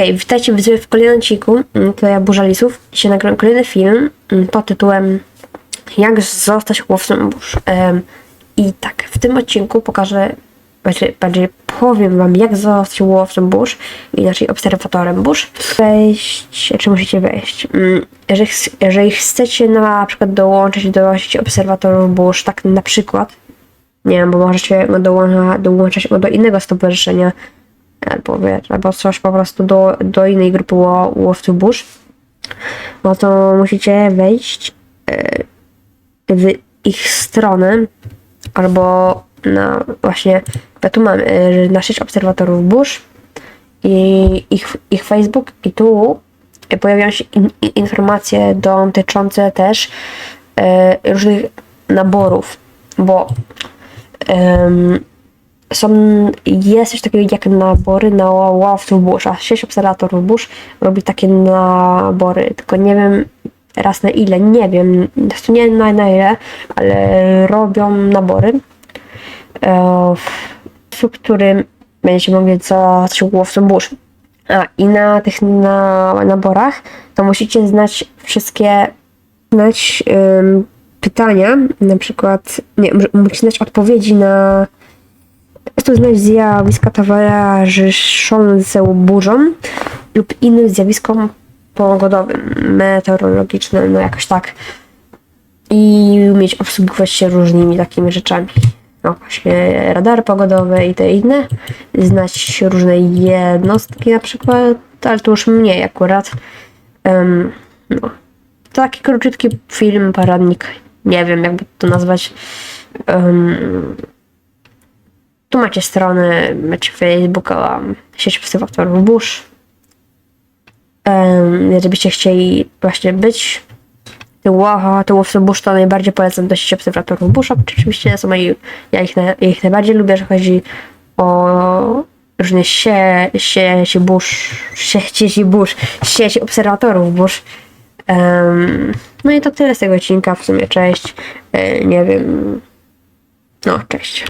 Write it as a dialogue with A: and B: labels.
A: Okej, witajcie widzowie w kolejnym odcinku. Mm, To ja Burza Lisów. Dzisiaj nagram kolejny film mm, pod tytułem Jak zostać łowcą burz. I tak, w tym odcinku pokażę, znaczy, bardziej powiem wam jak zostać łowcą burz, inaczej obserwatorem burz. Wejść, czy musicie wejść? Mm, Jeżeli, jeżeli chcecie na przykład dołączyć do obserwatorów burz, tak na przykład, nie wiem, bo możecie dołącza, dołączać do innego stowarzyszenia, albo wiesz, albo coś po prostu do, do innej grupy ło, łowców burz, no to musicie wejść e, w ich stronę, albo na właśnie, ja tu mam e, na sieć obserwatorów burz i ich, ich Facebook i tu pojawiają się in, in, informacje dotyczące też e, różnych naborów, bo em, są, jest coś takiego jak nabory na łowców burz, a sieć obserwatorów burz robi takie nabory, tylko nie wiem raz na ile, nie wiem, to nie na, na ile, ale robią nabory, e, w, w którym będziecie mogli zostać łowcą burz. A i na tych na, naborach to musicie znać wszystkie znać pytania, na przykład nie, mu- musicie znać odpowiedzi na to znać zjawiska towarzyszące burzom lub innym zjawiskom pogodowym, meteorologicznym, no jakoś tak. I umieć obsługiwać się różnymi takimi rzeczami. No właśnie radary pogodowe i te inne. Znać różne jednostki na przykład, ale to już mniej akurat. Em, no. Taki króciutki film, poradnik. Nie wiem, jakby to nazwać. Em, tu macie strony, macie Facebooka, sieć obserwatorów burz. Um, jeżeli byście chcieli właśnie być tym ło- tym łowcą burz, to najbardziej polecam do sieci obserwatorów burz. Oczywiście są moi, ja ich, na, ja ich najbardziej lubię, że chodzi o różne sie, sieci burz, sieci burz, sieci obserwatorów burz. Em, no i to tyle z tego odcinka w sumie, cześć. E, nie wiem. No, cześć.